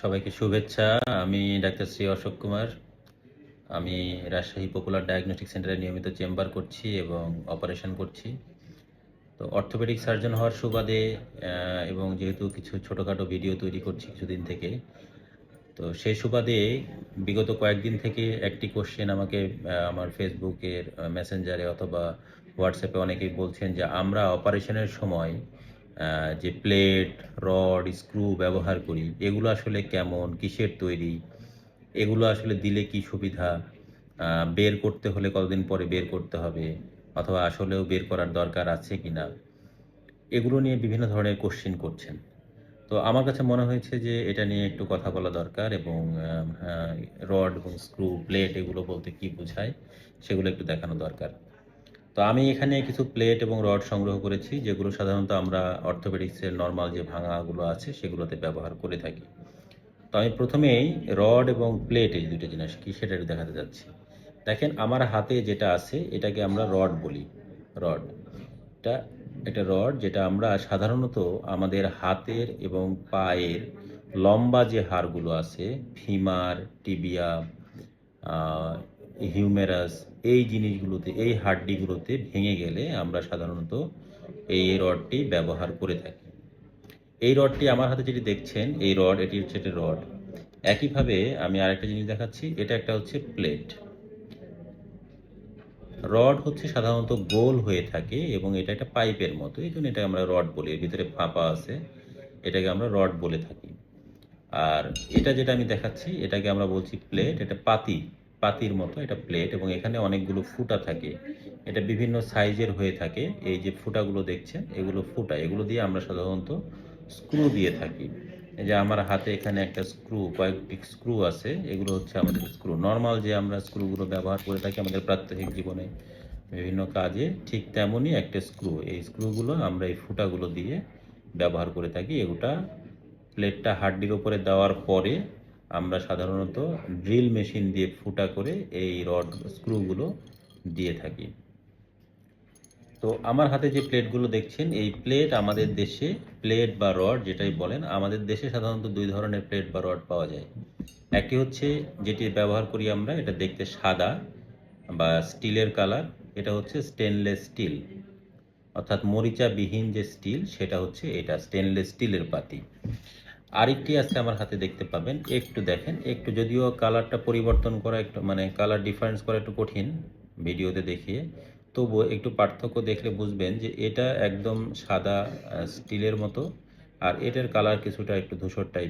সবাইকে শুভেচ্ছা। আমি ডাক্তার শ্রী অশোক কুমার। আমি রাজশাহী পপুলার ডায়াগনস্টিক সেন্টারে নিয়মিত চেম্বার করছি এবং অপারেশন করছি। তো অর্থোপেডিক সার্জন হওয়ার সুবাদে এবং যেহেতু কিছু ছোটোখাটো ভিডিও তৈরি করছি কিছুদিন থেকে, তো সেই সুবাদে বিগত কয়েকদিন থেকে একটি কোশ্চেন আমাকে আমার ফেসবুকের মেসেঞ্জারে অথবা হোয়াটসঅ্যাপে অনেকেই বলছেন যে, আমরা অপারেশনের সময় যে প্লেট, রড, স্ক্রু ব্যবহার করি, এগুলো আসলে কেমন, কিসের তৈরি, এগুলো আসলে দিলে কি সুবিধা? বের করতে হলে কতদিন পরে বের করতে হবে, অথবা আসলেও বের করার দরকার আছে কি না এগুলো নিয়ে বিভিন্ন ধরনের কোশ্চেন করছেন। তো আমার কাছে মনে হয়েছে যে এটা নিয়ে একটু কথা বলা দরকার এবং রড এবং স্ক্রু, প্লেট এগুলো বলতে কি বোঝায়, সেগুলো একটু দেখানো দরকার। তো আমি এখানে কিছু প্লেট এবং রড সংগ্রহ করেছি, যেগুলো সাধারণত আমরা অর্থোপেডিক্সের নর্মাল যে ভাঙাগুলো আছে সেগুলোতে ব্যবহার করে থাকি। তো আমি প্রথমেই রড এবং প্লেট এই দুটো জিনিস কি সেটা দেখাতে যাচ্ছি। দেখেন, আমার হাতে যেটা আছে, এটাকে আমরা রড বলি। রড এটা এটা রড যেটা আমরা সাধারণত আমাদের হাতের এবং পায়ের লম্বা যে হাড়গুলো আছে, ফিমার টিবিয়া হিউমেরাস, এই জিনিসগুলোতে, এই হাড্ডিগুলোতে ভেঙে গেলে আমরা সাধারণত এই রডটি ব্যবহার করে থাকি। এই রডটি আমার হাতে যেটি দেখছেন, এই রড, এটি হচ্ছে একটি রড। একইভাবে আমি আরেকটা জিনিস দেখাচ্ছি, এটা একটা হচ্ছে প্লেট। রড হচ্ছে সাধারণত গোল হয়ে থাকে এবং এটা একটা পাইপের মতো, এই জন্য এটা আমরা রড বলি। এর ভিতরে ফাঁপা আছে, এটাকে আমরা রড বলে থাকি। আর এটা যেটা আমি দেখাচ্ছি, এটাকে আমরা বলছি প্লেট, এটা পাতি। পাতির মতো, এটা প্লেট এবং এখানে অনেকগুলো ফুটা থাকে। এটা বিভিন্ন সাইজের হয়ে থাকে। এই যে ফুটাগুলো দেখছেন, এগুলো ফুটা। এগুলো দিয়ে আমরা সাধারণত স্ক্রু দিয়ে থাকি। যে আমার হাতে এখানে একটা স্ক্রু কয়েকটি স্ক্রু আছে, এগুলো হচ্ছে আমাদের স্ক্রু নর্মাল যে আমরা স্ক্রুগুলো ব্যবহার করে থাকি আমাদের প্রাত্যহিক জীবনে, বিভিন্ন কাজে, ঠিক তেমনই একটা স্ক্রু এই স্ক্রুগুলো আমরা এই ফুটাগুলো দিয়ে ব্যবহার করে থাকি। এগুটা প্লেটটা হাড্ডির উপরে দেওয়ার পরে আমরা সাধারণত ড্রিল মেশিন দিয়ে ফুটা করে এই রড স্ক্রুগুলো দিয়ে থাকি। তো আমার হাতে যে প্লেটগুলো দেখছেন, এই প্লেট আমাদের দেশে প্লেট বা রড যেটাই বলেন, আমাদের দেশে সাধারণত দুই ধরনের প্লেট বা রড পাওয়া যায়। একটি হচ্ছে যেটি ব্যবহার করি আমরা, এটা দেখতে সাদা বা স্টিলের কালার, এটা হচ্ছে স্টেনলেস স্টিল। অর্থাৎ মরিচাবিহীন যে স্টিল, সেটা হচ্ছে এটা স্টেনলেস স্টিলের পাতি। আরেকটি আছে আমার হাতে দেখতে পাবেন। একটু দেখেন, একটু যদিও কালারটা পরিবর্তন করা একটু মানে কালার ডিফারেন্স করা একটু কঠিন ভিডিওতে দেখিয়ে। তবুও একটু পার্থক্য দেখলে বুঝবেন যে এটা একদম সাদা স্টিলের মতো, আর এটার কালার কিছুটা একটু ধূসর টাইপের